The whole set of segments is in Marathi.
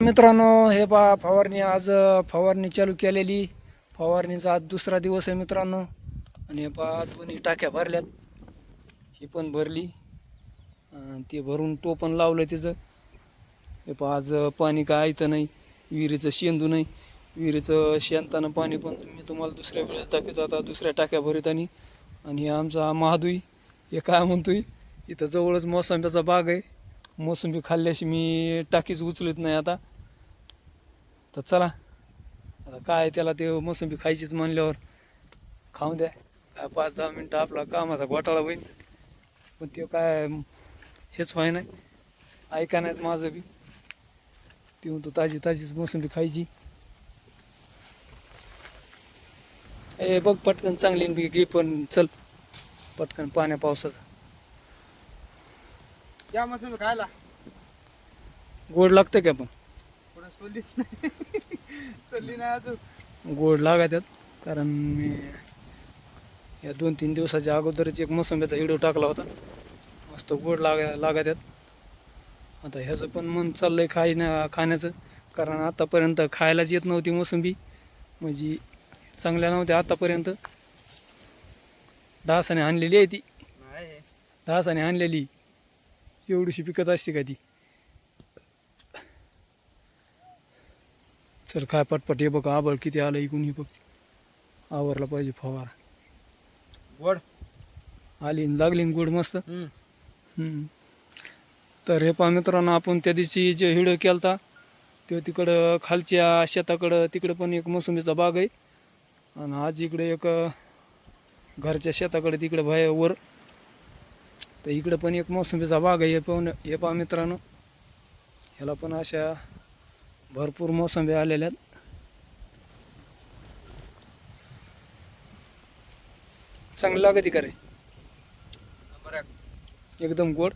मित्रांनो हे पहा फवारणी आज फवारणी चालू केलेली. फवारणीचा आज दुसरा दिवस आहे मित्रांनो. आणि हे पहा दोन्ही टाक्या भरल्यात. ही पण भरली. ते भरून टोपण लावलं तिचं. हे पहा आज पाणी काय ऐतं नाही. विहिरीचं शेंदू नाही. विहिरीचं शेणताना पाणी पण मी तुम्हाला दुसऱ्या वेळेस दाखवतो. आता दुसऱ्या टाक्या भरीत आणि आणि हे आमचा महादुई हे काय म्हणतोय? इथं जवळच मोसंब्याचा बाग आहे. मोसंबी खाल्ल्याशी मी टाकीच उचलत नाही आता. तर चला आता काय त्याला ते मोसंबी खायचीच म्हणल्यावर खाऊन द्या. काय पाच दहा मिनटं आपला कामाचा घोटाळा होईल पण ते काय हेच व्हाय नाही. ऐका नाहीच माझं बी. ते म्हणतो ताजी ताजीच मोसंबी खायची. ए बघ पटकन चांगली घे पण चल. पटकन पाण्या पावसाचा. या मस्त खायला. गोड लागतं का पण? पुढे सोडली सोडली नाही अजून. गोड लागायच्यात कारण मी या दोन तीन दिवसाच्या अगोदरच एक मोसंब्याचा व्हिडिओ टाकला होता. मस्त गोड लागा लागायच्यात आता ह्याचं पण मन चाललंय खाय खाण्याचं कारण आतापर्यंत खायलाच येत नव्हती मोसंबी. म्हणजे चांगल्या नव्हत्या आतापर्यंत. डासाने आणलेली आहे ती. डासाने आणलेली. एवढीशी पिकत असते का ती? चल काय पटपट हे बघ आबळ किती आलं इकून हे बघ. आवरला पाहिजे फवारा. गोड? आली लागली गोड मस्त. हम्म. तर हे पहा मित्रांनो आपण त्या दिवशी जे व्हिडिओ केलता तो तिकडं खालच्या शेताकडं तिकडं पण एक मोसंबीचा बाग आहे. आणि आज इकडे एक घरच्या शेताकडे तिकडे बाहेर वर तर इकडं पण एक मोसंबीचा बाग आहे हे पाहून हे पहा मित्रांनो. ह्याला पण अशा भरपूर मोसंबी आलेल्या आहेत. चांगली लागते का रे? बरं एकदम गोड.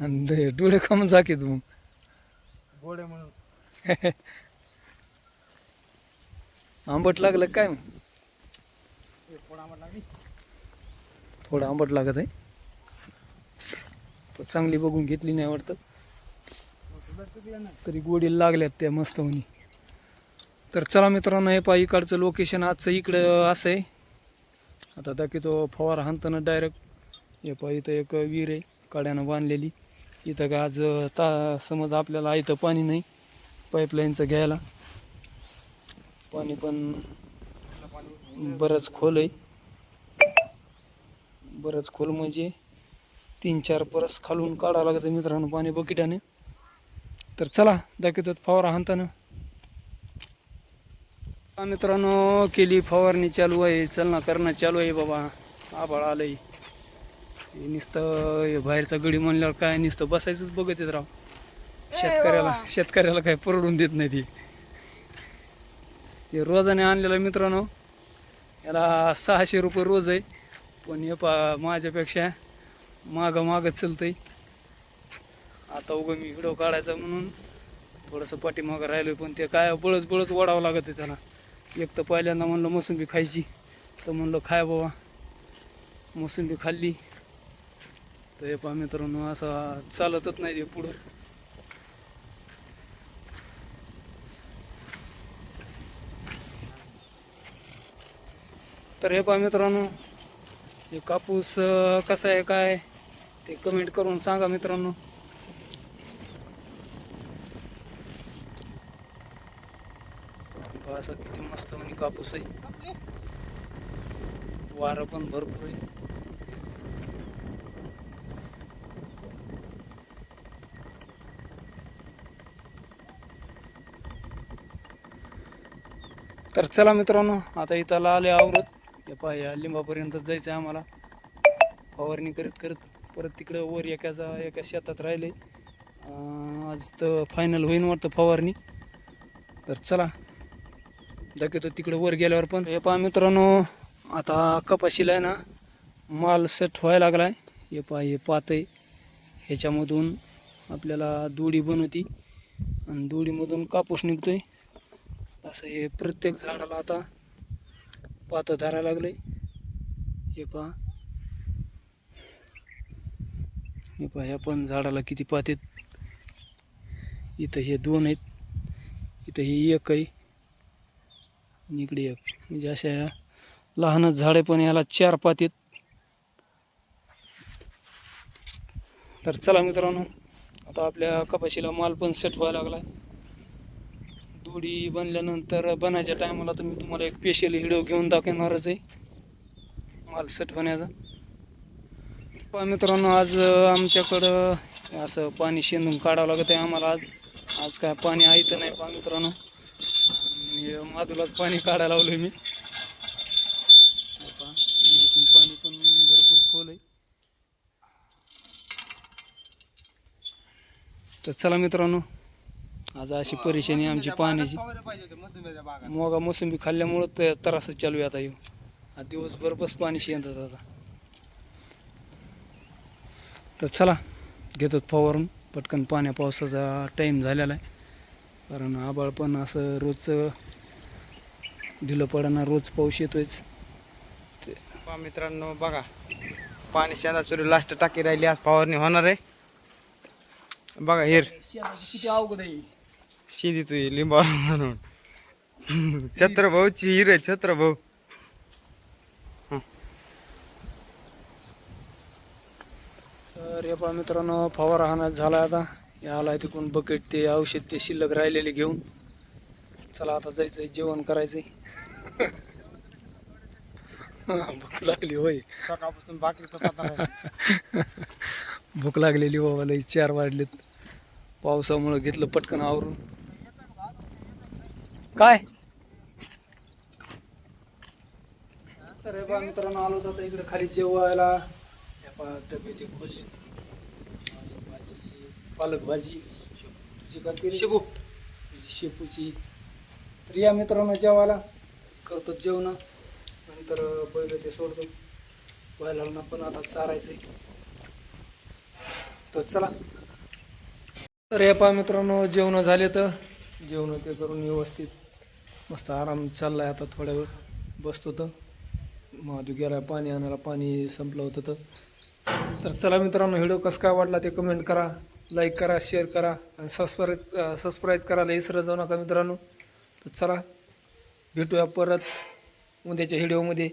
आणि डोळे खाऊन जाके तू गोड म्हणून. आंबट लागलं काय मग हे पोड आंबट लागली थोडं आंबट लागत आहे. पण चांगली बघून घेतली नाही वाटतं. तरी गोडी लागल्यात त्या मस्त होणी तर चला मित्रांनो हे पहा इकडचं लोकेशन आजचं इकडं असं आहे. आता दाखवतो फवारा हाणताना डायरेक्ट हे पहा इथं एक विहीर आहे काड्यानं बांधलेली. इथं का आज ता समज आपल्याला इथं पाणी नाही पाईपलाईनचं घ्यायला. पाणी पण बरंच खोल आहे. बरंच खोल म्हणजे तीन चार परस खालून काढावं लागतं मित्रांनो पाणी बकेटाने. तर चला दाखवतात फवारा हाणताना मित्रांनो केली फवारणी चालू आहे. चलना करणं चालू आहे बाबा. आभाळ आलंय. नुसतं बाहेरचा गडी म्हणल्यावर काय नुसतं बसायचंच बघत येत राव. शेतकऱ्याला शेतकऱ्याला काय परवडून देत नाही ती. हे रोजाने आणलेलं मित्रांनो. याला सहाशे रुपये रोज आहे. पण हे पा माझ्यापेक्षा मागं मागं आहे आता उगं मी व्हिडिओ काढायचा म्हणून थोडंसं पाठीमागं राहिलोय पण ते काय बळच बळच ओढावं लागत आहे त्याला. एक तर पहिल्यांदा म्हणलं मोसंबी खायची तर म्हणलं खाय बाबा. मोसंबी खाल्ली. तर हे पहा मित्रांनो असं चालतच नाही ते पुढं. तर हे पहा मित्रांनो हे कापूस कसा आहे काय ते कमेंट करून सांगा मित्रांनो. असा किती मस्त म्हणजे कापूस आहे. वारं पण भरपूर आहे. तर चला मित्रांनो आता इथं आले आवरत. ते पहा लिंबापर्यंत जायचं आहे आम्हाला. फवारणी करत करत परत तिकडं वर एकाचा एका शेतात राहिले. आज तर फायनल होईन वाटतं फवारणी. तर चला. दाखवतो तिकडं वर गेल्यावर पण. हे पहा मित्रांनो आता कपाशीला आहे ना माल सेट व्हायला लागला आहे हे पहा हे पात आहे. ह्याच्यामधून आपल्याला दोडी बनवती. आणि दोडीमधून कापूस निघतोय. असं हे प्रत्येक झाडाला आता पातं धरायला लागलंय हे पहा. हे पहा ह्या पण झाडाला किती पातेत इथं हे दोन आहेत. इथं ही एक आहे. आणि इकडे एक. म्हणजे अशा ह्या लहानच झाडे पण याला चार पातेत तर चला मित्रांनो आता आपल्या कपाशीला माल पण सेट व्हायला लागला. दोडी बनल्यानंतर बनायच्या टायमाला तर मी तुम्हाला एक स्पेशल व्हिडिओ घेऊन दाखवणारच आहे. माल सेट होण्याचा. पहा मित्रांनो आज आमच्याकडं असं पाणी शेंदून काढावं लागत आहे आम्हाला आज. आज काय पाणी आहे तर नाही पहा मित्रांनो. आणि माधुलाच पाणी काढायला लावलं मी. इथून पाणी पण भरपूर खोल आहे. तर चला मित्रांनो आज अशी परेशानी आमची पाण्याची. मोगा मोसंबी खाल्ल्यामुळं ते त्रासच चालू आहे आता येऊ आज दिवसभर बस पाणी शेंदत आता. तर चला घेतो फवारून. पटकन पाण्या पावसाचा टाईम झालेला आहे. कारण आबाळ पण असं रोजचं ढिलं पडणार रोज पाऊस येतोयच. पहा मित्रांनो बघा. पाणी शेंदा सुरू लास्ट टाकी राहिली. आज फवारणी होणार आहे. बघा हिर. किती अवघड आहे शिंदी तुझी लिंबा म्हणून. छत्रभाऊची हिर आहे छत्रभाऊ. तर हे पहा मित्रांनो फवारा हाणा झाला आता. हे आलाय तिकडून बकेट ते औषध ते शिल्लक राहिलेले घेऊन. चला आता जायचंय जेवण करायचंय. भूक लागली होय. सकाळपासून बाकी तो पत्ता नाही. भूक लागलेली बाबा लई चार वाजलेत. पावसामुळं घेतलं पटकन आवरून. काय? तर हे मित्रांनो आलो होतो आता इकडे खाली जेवायला. हे पहा डबे ते खोलले. भाजी पालक भाजी. तुझी तुझी शेपूची. तर या मित्रांनो जेवायला. करतो जेवण. नंतर बैल ते सोडतो. बैलांना पण आता चारायचंय. तर चला. तर हे पहा मित्रांनो जेवण झाले तर. जेवण ते करून व्यवस्थित मस्त आराम चाललाय आता थोड्या वेळ. बसतो तर महादू गेला पाणी आणायला पाणी संपलं होतं तर. तर चला मित्रांनो व्हिडिओ कसं काय वाटला ते कमेंट करा लाईक करा शेअर करा आणि सबस्क्राईज सबस्क्राईब करायला विसरत जाऊ नका मित्रांनो. तर चला भेटूया परत उद्याच्या व्हिडिओमध्ये